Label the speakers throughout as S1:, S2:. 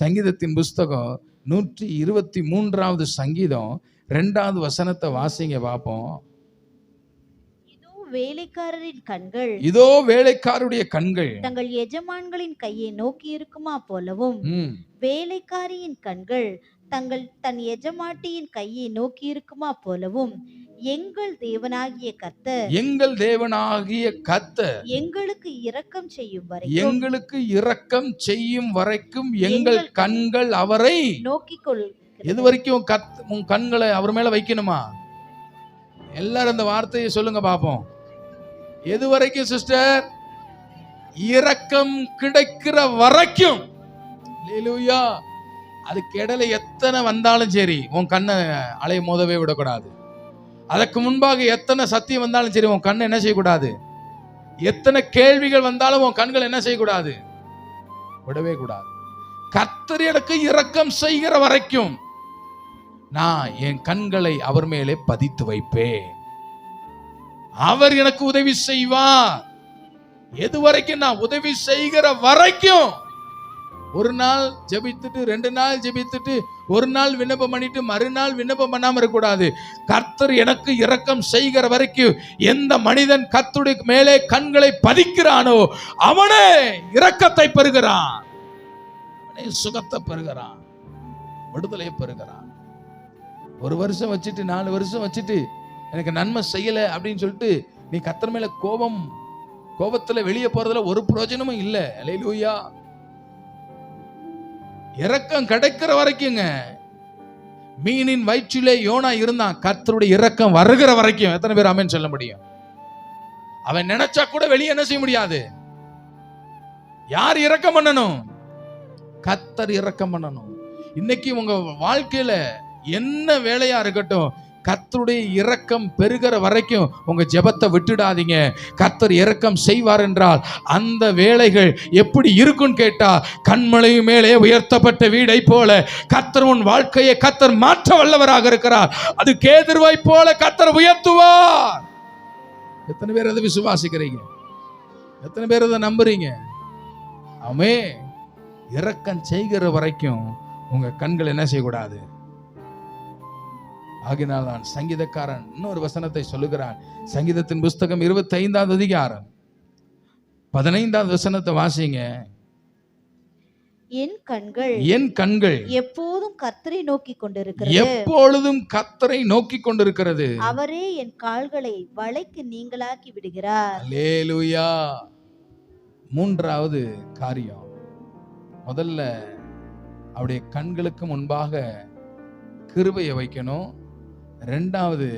S1: சங்கீதத்தின் புஸ்தகம் நூற்றி இருபத்தி மூன்றாவது சங்கீதம் ரெண்டாவது வசனத்தை வாசிங்க பார்ப்போம்.
S2: இதோ வேலைக்காரரின் கண்கள்.
S1: இதோ வேலைக்காருடைய கண்கள்.
S2: தங்கள் எஜமான்களின் கையை நோக்கி இருக்குமா போலவும். வேலைக்காரியின் கண்கள் தங்கள் தன் எஜமாட்டியின் கையை நோக்கி இருக்குமா போலவும் எங்கள் தேவனாகிய கர்த்தர்
S1: எங்கள் தேவனாகிய கர்த்தர்
S2: எங்களுக்கு இரக்கம் செய்யும் வரைக்கும்
S1: எங்களுக்கு இரக்கம் செய்யும் வரைக்கும் எங்கள் கண்கள் அவரை
S2: நோக்கிக் கொள்
S1: எது வரைக்கும் கத் உன் கண்களை அவர் மேல வைக்கணுமா? எல்லாரும் இந்த வார்த்தையை சொல்லுங்க பாப்போம். எது வரைக்கும் சிஸ்டர்? இரக்கம் கிடைக்கிற வரைக்கும். அல்லேலூயா அதுக்கு இடையில எத்தனை வந்தாலும் சரி உன் கண்ணை அலைய மோதவே விடக்கூடாது. அதற்கு முன்பாக எத்தனை சத்தியம் வந்தாலும் சரி உன் கண்ணை என்ன செய்யக்கூடாது? எத்தனை கேள்விகள் வந்தாலும் உன் கண்கள் என்ன செய்யக்கூடாது? விடவே கூடாது. கர்த்தர் எனக்கு இரக்கம் செய்கிற வரைக்கும் நான் என் கண்களை அவர் மேலே பதித்து வைப்பேன். அவர் எனக்கு உதவி செய்வார். எது வரைக்கும் நான் உதவி செய்கிற வரைக்கும் ஒரு நாள் ஜெபித்துட்டு ரெண்டு நாள் ஜெபித்துட்டு ஒரு நாள் விண்ணப்பம் பண்ணிட்டு மறுநாள் விண்ணப்பம் பண்ணாமல் இருக்கக்கூடாது. கர்த்தர் எனக்கு இரக்கம் செய்கிற வரைக்கும் எந்த மனிதன் கர்த்தருடைய மேலே கண்களை பதிக்கிறானோ அவனே இரக்கத்தை பெறுகிறான். அவனே சுகத்தை பெறுகிறான். விடுதலையை பெறுகிறான். ஒரு வருஷம் வச்சுட்டு நாலு வருஷம் வச்சுட்டு எனக்கு நன்மை செய்யலை அப்படின்னு சொல்லிட்டு நீ கத்தர் மேல கோபம் கோபத்தில் வெளியே போறதுல ஒரு பிரயோஜனமும் இல்லை. அலையிலூயா இரக்கம் கிடைக்கிற வரைக்குங்க. மீனின் வயிற்றிலே யோனா இருந்தான். கர்த்தருடைய இரக்கம் வருகிற வரைக்கும் எத்தனை பேர் அமேன் சொல்ல முடியும்? அவன் நினைச்சா கூட வெளியே என்ன செய்ய முடியாது? யார் இரக்கம் பண்ணணும்? கத்தர் இரக்கம் பண்ணணும். இன்னைக்கு உங்க வாழ்க்கையில என்ன வேலையா இருக்கட்டும் கர்த்தருடைய இரக்கம் பெருகிற வரைக்கும் உங்கள் ஜெபத்தை விட்டுடாதீங்க. கர்த்தர் இரக்கம் செய்வார் என்றால் அந்த வேலைகள் எப்படி இருக்குன்னு கேட்டால் கண்மலையும் மேலே உயர்த்தப்பட்ட வீடை போல கர்த்தர் உன் வாழ்க்கையை கர்த்தர் மாற்ற வல்லவராக இருக்கிறார். அது கேதுருவை போல கர்த்தர் உயர்த்துவார். எத்தனை பேர் அதை விசுவாசிக்கிறீங்க? எத்தனை பேர் அதை நம்புறீங்க? அமே இரக்கம் செய்கிற வரைக்கும் உங்கள் கண்கள் என்ன செய்யக்கூடாது? ஆகினால் நான் சங்கீதக்காரன் இன்னொரு வசனத்தை சொல்லுகிறான். சங்கீதத்தின் புஸ்தகம் இருபத்தி ஐந்தாவது அதிகாரம். பதினைந்தாவது வசனத்தை வாசிங்க.
S2: என் கண்கள்
S1: என் கண்கள்
S2: எப்போதும் கர்த்தரை நோக்கி கொண்டிருக்கிறது.
S1: எப்பொழுதும் கத்தரை நோக்கி கொண்டிருக்கிறது.
S2: அவரே என் கால்களை வலைக்கு நீங்களாக்கி விடுகிறார்.
S1: அல்லேலூயா. மூன்றாவது காரியம். முதல்ல அவருடைய கண்களுக்கு முன்பாக கிருபையை வைக்கணும். ரெண்டாவது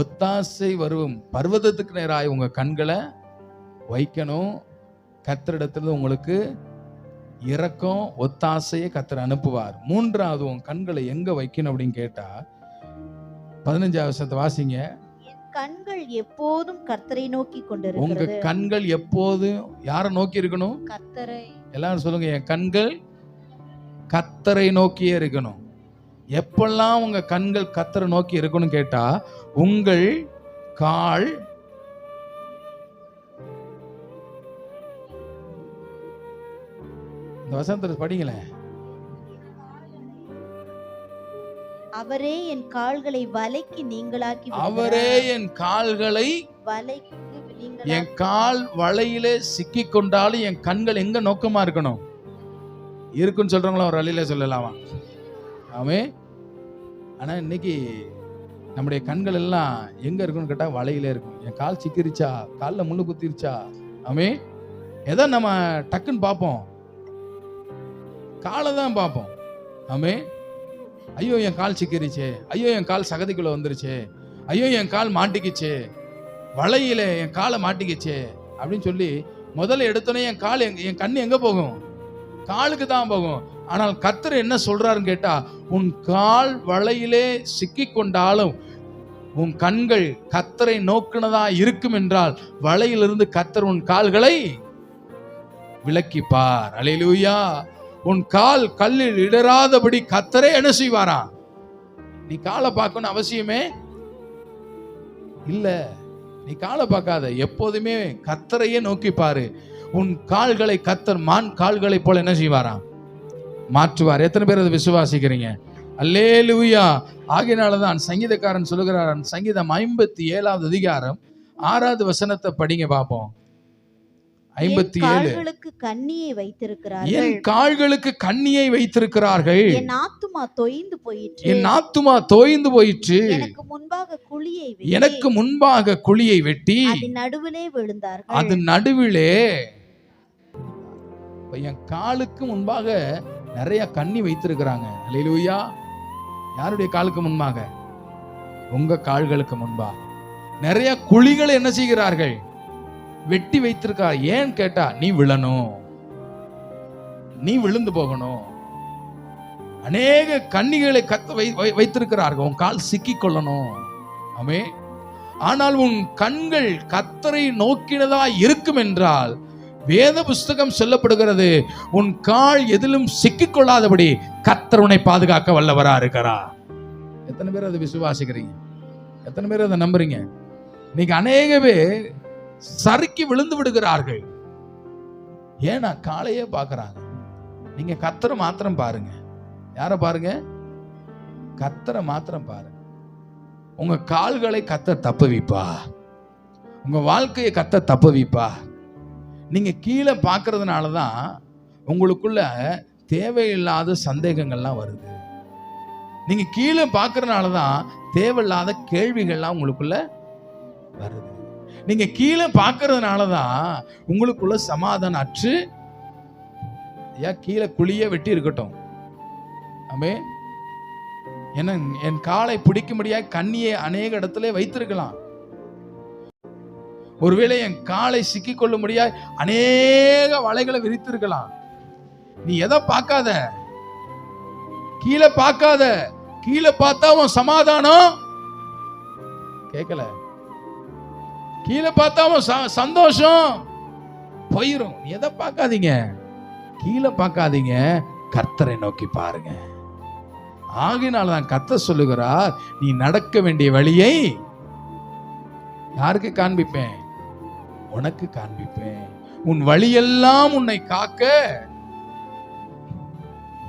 S1: ஒத்தாசை வரும் பர்வதத்துக்கு நேராய் உங்க கண்களை வைக்கணும். கத்தரிடத்துல உங்களுக்கு இரக்கம் ஒத்தாசையை கத்தர் அனுப்புவார். மூன்றாவது உன் கண்களை எங்க வைக்கணும் அப்படின்னு கேட்டா பதினஞ்சாவது வருஷத்தை வாசிங்க.
S2: கண்கள் எப்போதும் கர்த்தரை நோக்கி
S1: உங்க
S2: கொண்டிருக்கிறது
S1: கண்கள் எப்போதும் யாரை நோக்கி இருக்கணும்?
S2: கர்த்தரை.
S1: எல்லாரும் சொல்லுங்க என் கண்கள் கத்தரை நோக்கியே இருக்கணும். எப்பெல்லாம் உங்க கண்கள் கத்தரை நோக்கி இருக்கணும் கேட்டா உங்கள் கால் இந்த வசனத்தை படிங்களேன்
S2: அவரே என் கால்களை வலைக்கு நீங்களாக்கி
S1: அவரே என் கால்களை
S2: வலைக்கு
S1: என் கால் வலையிலே சிக்கி கொண்டாலும் என் கண்கள் எங்க நோக்கமா இருக்கணும்? இருக்குன்னு சொல்றவங்களா ஒரு வழியில சொல்லலாமா? ஆமே ஆனால் இன்னைக்கு நம்முடைய கண்கள் எல்லாம் எங்கே இருக்குன்னு கேட்டால் வலையில இருக்கும். என் கால் சிக்கிருச்சா? காலில் முள்ளு குத்திருச்சா? ஆமே எதை நம்ம டக்குன்னு பார்ப்போம்? காலை தான் பார்ப்போம். ஆமே ஐயோ என் கால் சிக்கிருச்சே. ஐயோ என் கால் சகதிக்குள்ளே வந்துருச்சே. ஐயோ என் கால் மாட்டிக்கிச்சே. வலையில என் காலை மாட்டிக்கிச்சே. அப்படின்னு சொல்லி முதல்ல எடுத்தோன்னே என் கால் என் கண் எங்கே போகும்? காலுக்கு தான் போகும். ஆனால் கர்த்தர் என்ன சொல்றாருன்னு கேட்டா உன் கால் வலையிலே சிக்கி கொண்டாலும் உன் கண்கள் கத்தரை நோக்கினதா இருக்கும் என்றால் வலையிலிருந்து கத்தர் உன் கால்களை விலக்கிப்பார். அலையிலூயா உன் கால் கல்லில் இடராதபடி கத்தரே என்ன செய்வாரா? நீ காலை பார்க்கணும் அவசியமே இல்ல. நீ காலை பார்க்காத. எப்போதுமே கத்தரையே நோக்கி பாரு உன் கால்களை கத்தர் மான் கால்களைப் போல என்ன செய்வாராம்? மாற்றுவார். எத்தனை பேர் அதை விசுவாசிக்கிறீங்க? அல்லேலூயா. ஆகையினால தான் சங்கீதக்காரன் சொல்லுகிறார் சங்கீதம் ஐம்பத்தி ஏழாவது அதிகாரம் ஆறாவது வசனத்தை படிங்க பார்ப்போம் ஐம்பத்தி ஏழு
S2: கண்ணியை வைத்திருக்கிறார்கள்.
S1: என் கால்களுக்கு கண்ணியை வைத்திருக்கிறார்கள்.
S2: என் ஆத்துமா தொய்ந்து போயிற்று.
S1: என் ஆத்துமா தோய்ந்து போயிற்று.
S2: எனக்கு முன்பாக குழியை வெட்டி,
S1: எனக்கு முன்பாக குழியை வெட்டி.
S2: நடுவிலே விழுந்தார்கள்.
S1: அது நடுவிலே. என் காலுக்கு முன்பாக நிறைய கண்ணி வைத்திருக்கிறாங்க. அலையிலூயா யாருடைய காலுக்கு முன்பாக? உங்க கால்களுக்கு முன்பாக நிறைய குழிகளை என்ன செய்கிறார்கள்? வெட்டி வைத்திருக்கார். ஏன் கேட்டா நீ விழணும். நீ விழுந்து போகணும். அநேக கண்ணிகளை கத்த வை வை- வைத்திருக்கிறார்கள். உன் கால் சிக்கிக் கொள்ளணும் ஆமே ஆனால் உன் கண்கள் கத்தரை நோக்கினதா இருக்கும் என்றால் வேத புஸ்தகம் சொல்லப்படுகிறது உன் கால் எதிலும் சிக்கிக்கொள்ளாதபடி கத்தர் உன்னை பாதுகாக்க வல்லவரா இருக்கிறா எத்தனை பேர் அதை விசுவாசிக்கிறீங்க? எத்தனை பேர் அதை நம்புறீங்க? இன்னைக்கு அநேக பேர் சறுக்கி விழுந்து விடுகிறார்கள். ஏன்னா காலையே பார்க்குறாங்க? நீங்க கத்தரை மாத்திரம் பாருங்க. யாரை பாருங்க? கத்தரை மாத்திரம் பாருங்க. உங்க கால்களை கத்த தப்புவிப்பா. உங்க வாழ்க்கையை கத்த தப்புவிப்பா. நீங்கள் கீழே பார்க்கறதுனால தான் உங்களுக்குள்ள தேவையில்லாத சந்தேகங்கள்லாம் வருது. நீங்கள் கீழே பார்க்கறதுனால தான் தேவையில்லாத கேள்விகள்லாம் உங்களுக்குள்ள வருது. நீங்கள் கீழே பார்க்கறதுனால தான் உங்களுக்குள்ள சமாதானம் அற்று ஐயா கீழே குழியே வெட்டி இருக்கட்டும். ஆமே என்ன என் காலை பிடிக்கும்படியாக கண்ணியை அநேக இடத்துல வைத்திருக்கலாம். ஒருவேளை என் காலை சிக்கிக் முடியாது அநேக வலைகளை விரித்திருக்கலாம். நீ எதை பார்க்காத? கீழே பார்க்காத. கீழே பார்த்தா உன் சமாதானம். கேட்கல கீழே பார்த்தா உன் ச- சந்தோஷம். போயிரும். நீ எதை பார்க்காதீங்க. கீழே பார்க்காதீங்க. கர்த்தரை நோக்கி பாருங்க. ஆகினால தான் கத்த சொல்லுகிறார் நீ நடக்க வேண்டிய வழியை யாருக்கு காண்பிப்பேன்? உனக்கு காண்பிப்பேன். உன் வழியெல்லாம் உன்னை காக்க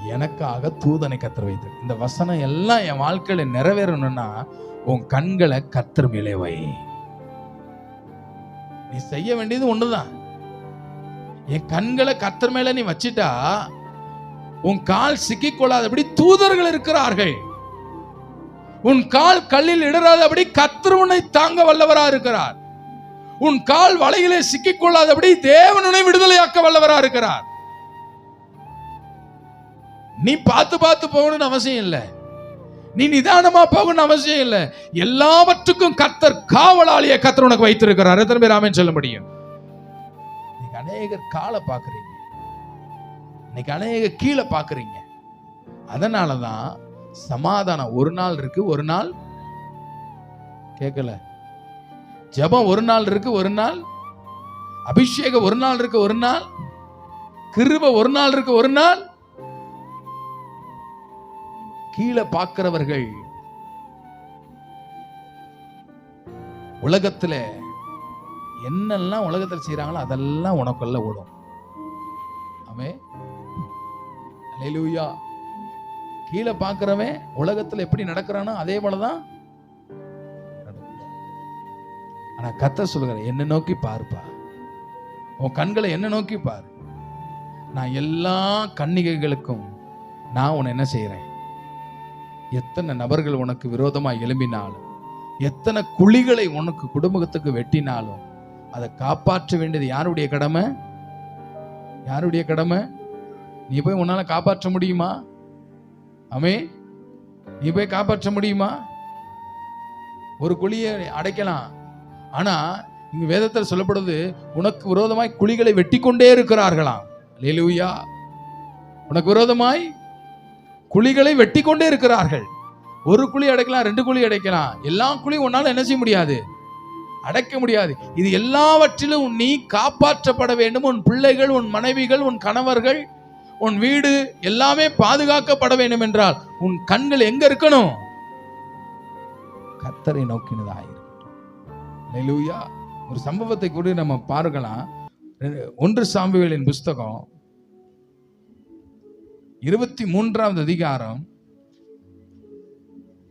S1: எனக்காக தூதனை கத்தர் வைத்து. இந்த வசனம் எல்லாம் என் வாழ்க்கையில நிறைவேறணும்னா உன் கண்களை கத்தர் மேலே வை. நீ செய்ய வேண்டியது ஒண்ணுதான். என் கண்களை கத்தர் மேல நீ வச்சிட்டா உன் கால் சிக்கி கொள்ளாதபடி தூதர்கள் இருக்கிறார்கள். உன் கால் கல்லில் இடராதபடி கத்தர் உன்னை தாங்க வல்லவரா இருக்கிறார். உன் கால் வலையிலே சிக்கிக் கொள்ளாதபடி தேவனுனை விடுதலையாக்க வல்லவரா இருக்கிறார். நீ பார்த்து பார்த்து போகணும்னு அவசியம் இல்லை. நீ நிதானமா போகணும்னு அவசியம் இல்லை. எல்லாவற்றுக்கும் கத்தர் காவலாளிய கத்தர் உனக்கு வைத்திருக்கிறார். எத்தனை பேர் ஆமென் சொல்ல முடியும்? நீங்க அநேகர் காலை பார்க்குறீங்க. இன்னைக்கு அநேக கீழே பார்க்குறீங்க. அதனால தான் சமாதானம் ஒரு நாள் இருக்கு ஒரு நாள் கேட்கல. ஜபம் ஒரு நாள் இருக்கு ஒரு நாள். அபிஷேகம் ஒரு நாள் இருக்கு ஒரு நாள். கிருப ஒரு நாள் இருக்கு ஒரு நாள். கீழே பார்க்கிறவர்கள் உலகத்துல என்னெல்லாம் உலகத்தில் செய்யறாங்களோ அதெல்லாம் உனக்குள்ள ஓடும். ஆமே அலையிலூயா கீழே பார்க்குறவன் உலகத்துல எப்படி நடக்கிறானோ அதே போலதான் தான் ஆனால் கத்த சொல்லுகிற என்னை நோக்கி பார்ப்பா. உன் கண்களை என்ன நோக்கி பார். நான் எல்லா கன்னிகைகளுக்கும் நான் உன்னை என்ன செய்கிறேன் எத்தனை நபர்கள் உனக்கு விரோதமாக எழும்பினாலும் எத்தனை குழிகளை உனக்கு குடும்பத்துக்கு வெட்டினாலும் அதை காப்பாற்ற வேண்டியது யாருடைய கடமை? யாருடைய கடமை? நீ போய் உன்னால் காப்பாற்ற முடியுமா? அமே நீ போய் காப்பாற்ற முடியுமா? ஒரு குழியை அடைக்கலாம். ஆனா இங்க வேதத்தில் சொல்லப்படுது உனக்கு விரோதமாய் குழிகளை வெட்டி கொண்டே இருக்கிறார்களாம். அல்லேலூயா உனக்கு விரோதமாய் குழிகளை வெட்டி கொண்டே இருக்கிறார்கள். ஒரு குழி அடைக்கலாம் ரெண்டு குழி அடைக்கலாம். எல்லா குழியும் உன்னால என்ன செய்ய முடியாது? அடைக்க முடியாது. இது எல்லாவற்றிலும் நீ காப்பாற்றப்பட வேண்டும். உன் பிள்ளைகள் உன் மனைவிகள் உன் கணவர்கள் உன் வீடு எல்லாமே பாதுகாக்கப்பட வேண்டும் என்றால் உன் கண்கள் எங்க இருக்கணும்? கத்தரை நோக்கினதாயிரு. அல்லேலூயா ஒரு சம்பவத்தை கூட நம்ம பார்க்கலாம். ஒன்று சாம்புவேலின் புஸ்தகம் இருபத்தி மூன்றாவது அதிகாரம்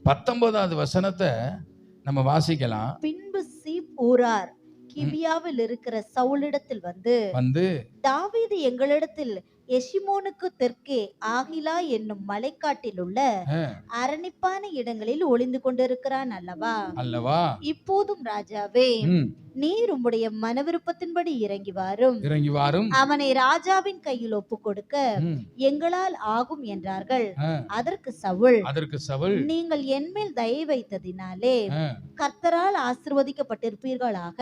S1: பத்தொன்பதாவது வசனத்தை நம்ம வாசிக்கலாம்.
S2: பின்பு சீப் ஊரார் கிபியாவில் இருக்கிற சவுலிடத்தில் வந்து
S1: வந்து
S2: தாவீது எங்களிடத்தில் எஷிமோனுக்கு தெற்கே ஆகிலா என்னும் மலைக்காட்டில் உள்ள அரணிப்பான இடங்களில் ஒளிந்து கொண்டிருக்கிறான் அல்லவா?
S1: அல்லவா?
S2: இப்போதும் ராஜாவே நீர் உம்முடைய மனவிருப்பத்தின்படி இறங்கி வாரும்.
S1: இறங்கி வாரும்.
S2: அவனை ராஜாவின் கையில் ஒப்பு கொடுக்க எங்களால் ஆகும் என்றார்கள். அதற்கு சவுல்
S1: அதற்கு சவுல்
S2: நீங்கள் என்மேல் தயை வைத்ததினாலே கர்த்தரால் ஆசிர்வதிக்கப்பட்டிருப்பீர்களாக.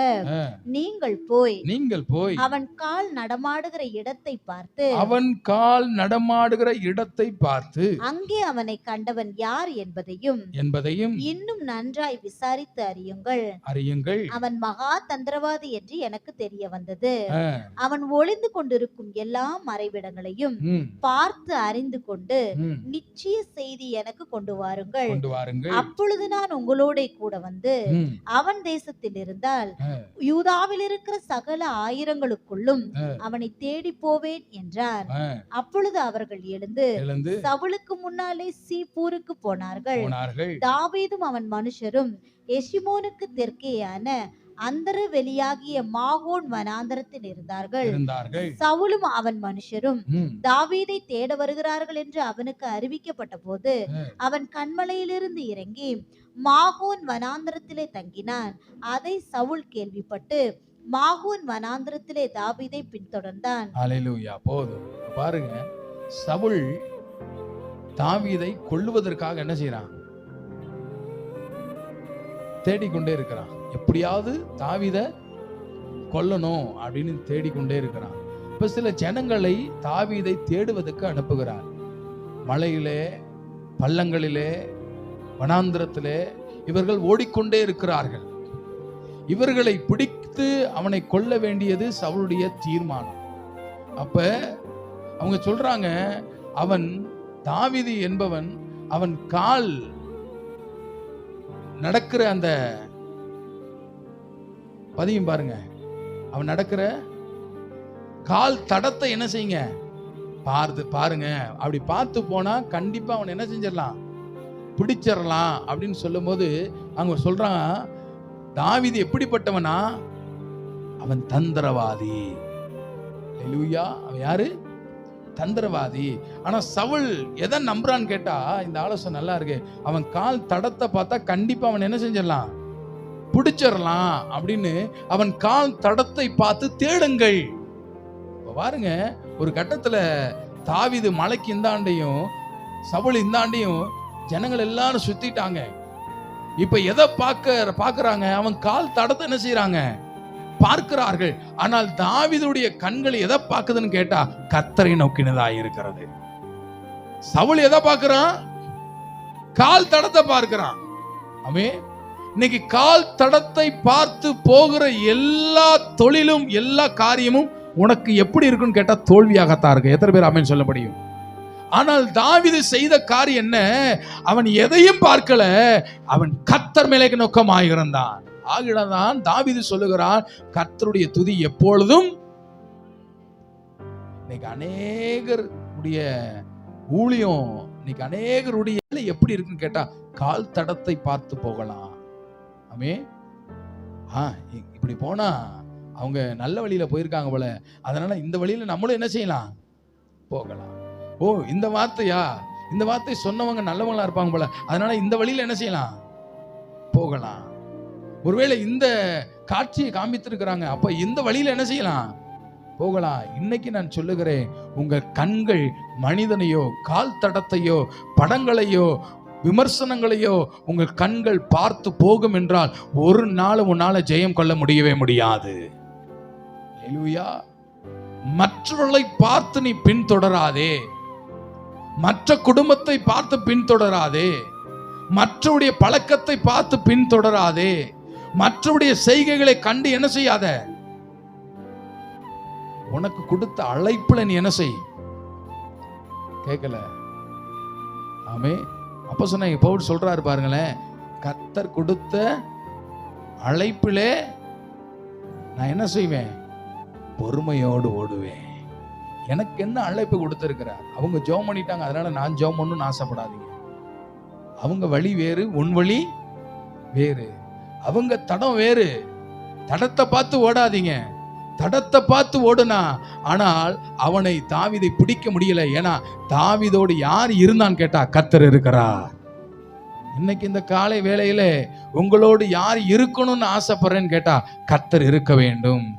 S2: நீங்கள் போய்
S1: நீங்கள் போய்
S2: அவன் கால் நடமாடுகிற இடத்தை பார்த்து
S1: அவன் கால் நடமாடுகிற இடத்தை பார்த்து
S2: அங்கே அவனை கண்டவன் யார் என்பதையும்
S1: என்பதையும்
S2: இன்னும் நன்றாய் விசாரித்து அறியுங்கள்.
S1: அறியுங்கள்.
S2: அவன் மகா தந்திரவாதி என்று எனக்கு தெரிய வந்தது. அவன் ஒளிந்து கொண்டிருக்கும் எல்லா மறைவிடங்களையும் பார்த்து அறிந்து கொண்டு நிச்சய செய்தி எனக்கு கொண்டு வாருங்கள்.
S1: கொண்டு வாருங்கள்.
S2: அப்பொழுது நான் உங்களோட கூட வந்து அவன் தேசத்தில் இருந்தால் யூதாவில் இருக்கிற சகல ஆயிரங்களுக்குள்ளும்
S1: அஹ்.
S2: அவனை தேடி போவேன் என்றார். அப்பொழுது அவர்கள் எழுந்து சவுலுக்கு முன்னாலே சீப்பூருக்கு போனார்கள்.
S1: போனார்கள்.
S2: தாவீதும் அவன் மனுஷரும் எஷிமோனுக்கு தெற்கேயான அந்தர வெளியாகிய மாகோன் வனாந்தரத்தில் இருந்தார்கள்.
S1: இருந்தார்கள்.
S2: சவுலும் அவன் மனுஷரும் தாவீதை தேட வருகிறார்கள் என்று அவனுக்கு அறிவிக்கப்பட்ட போது. அவன் கண்மலையிலிருந்து இறங்கி மாகோன் வனாந்தரத்திலே தங்கினான். அதை சவுல் கேள்விப்பட்டு மாகோன் வனாந்திரத்திலே தாவீதை பின்தொடர்ந்தான்.
S1: அலையிலூயா போதும் பாருங்க சவுல் தாவீதை கொல்லுவதற்காக என்ன செய்யறான் தேடிக்கொண்டே இருக்கிறான். எப்படியாவது தாவீதை கொல்லணும் அப்படின்னு தேடிக்கொண்டே இருக்கிறான். இப்ப சில ஜனங்களை தாவீதை தேடுவதற்கு அனுப்புகிறார். மலையிலே பள்ளங்களிலே வனாந்திரத்திலே இவர்கள் ஓடிக்கொண்டே இருக்கிறார்கள். இவர்களை பிடித்து அவனை கொல்ல வேண்டியது சவுளுடைய தீர்மானம். அப்ப அவங்க சொல்றாங்க அவன் தாவிதி என்பவன் அவன் கால் நடக்கிற அந்த பதியும் பாருங்க. அவன் நடக்கிற கால் தடத்தை என்ன செய்யுங்க? பார்த்து பாருங்க. அப்படி பார்த்து போனா கண்டிப்பா அவன் என்ன செஞ்சிடலாம்? பிடிச்சிடலாம் அப்படின்னு சொல்லும்போது அவங்க சொல்றான் தாவிது எப்படிப்பட்டவனா? அவன் தந்திரவாதி. லூயா அவன் யாரு? தந்திரவாதி. ஆனா சவுல் எதை நம்புறான்னு கேட்டா இந்த ஆலோசனை நல்லா இருக்கு. அவன் கால் தடத்தை பார்த்தா கண்டிப்பா அவன் என்ன செஞ்சிடலாம்? பிடிச்சிடலாம் அப்படின்னு அவன் கால் தடத்தை பார்த்து தேடுங்கள். இப்போ பாருங்க ஒரு கட்டத்தில் தாவிது மலைக்கு இந்தாண்டையும் சவுள் இந்தாண்டையும் ஜனங்கள் எல்லாரும் சுத்திட்டாங்க. இப்ப எதை பார்க்க பார்க்கறாங்க? அவன் கால் தடத்தை என்ன செய்யறாங்க பார்க்கிறார்கள். ஆனால் தாவிதுடைய கண்கள் எதை பார்க்குதுன்னு கேட்டா கத்தரை நோக்கினதா இருக்கிறது. சவுல் எதை பார்க்கிறான்? கால் தடத்தை பார்க்கிறான். அமே இன்னைக்கு கால் தடத்தை பார்த்து போகிற எல்லா தொழிலும் எல்லா காரியமும் உனக்கு எப்படி இருக்குன்னு கேட்டா தோல்வியாகத்தான் இருக்கு. எத்தனை பேர் அமேன் சொல்ல முடியும்? ஆனால் தாவிது செய்த காரியம் என்ன? அவன் எதையும் பார்க்கல. அவன் கத்தர் மேலே நோக்கமாக இருந்தான் ஆகிடதான் தாவிது சொல்லுகிறான் கர்த்தருடைய துதி எப்பொழுதும் இன்னைக்கு அநேகர் உடைய ஊழியம் இன்னைக்கு அநேகருடைய எப்படி இருக்குன்னு கேட்டா கால் தடத்தை பார்த்து போகலாம். ஆமே ஆ இப்படி போனா அவங்க நல்ல வழியில போயிருக்காங்க போல. அதனால இந்த வழியில நம்மளும் என்ன செய்யலாம்? போகலாம். ஓ இந்த வார்த்தையா? இந்த வார்த்தை சொன்னவங்க நல்லவங்களா இருப்பாங்க போல. அதனால இந்த வழியில என்ன செய்யலாம்? போகலாம். ஒருவேளை இந்த காட்சியை காமித்திருக்கிறாங்க அப்ப இந்த வழியில என்ன செய்யலாம்? போகலாம். இன்னைக்கு நான் சொல்லுகிறேன் உங்க கண்கள் மனிதனையோ கால் தடத்தையோ படங்களையோ விமர்சனங்களையோ உங்கள் கண்கள் பார்த்து போகும் என்றால் ஒரு நாள் உன்னால ஜெயம் கொள்ள முடியவே முடியாது. மற்றவர்களை பார்த்து நீ பின்தொடராதே. மற்ற குடும்பத்தை பார்த்து பின்தொடராதே. மற்றவுடைய பழக்கத்தை பார்த்து பின்தொடராதே. மற்றவுடைய செய்கைகளை கண்டு என்ன செய்யாத? உனக்கு கொடுத்த அழைப்புல நீ என்ன செய்? கேட்கல. ஆமே. அப்ப சொன்ன பவுல் சொல்றாரு பாருங்களேன் கத்தர் கொடுத்த அழைப்பிலே நான் என்ன செய்வேன்? பொறுமையோடு ஓடுவேன். எனக்கு என்ன அழைப்பு கொடுத்துருக்கிறார்? அவங்க ஜோம் பண்ணிட்டாங்க அதனால நான் ஜெபம் பண்ணணும்னு ஆசைப்படாதீங்க அவங்க வழி வேறு உன் வழி வேறு. அவங்க தடம் வேறு. தடத்தை பார்த்து ஓடாதீங்க. தடத்தை பார்த்து ஓடுனா ஆனால் அவனை தாவிதை பிடிக்க முடியல. ஏன்னா தாவிதோடு யார் இருந்தான்னு கேட்டா கத்தர் இருக்கிறார். இன்னைக்கு இந்த காலை வேளையில உங்களோடு யார் இருக்கணும்னு ஆசைப்படுறேன்னு கேட்டா கத்தர் இருக்க வேண்டும்.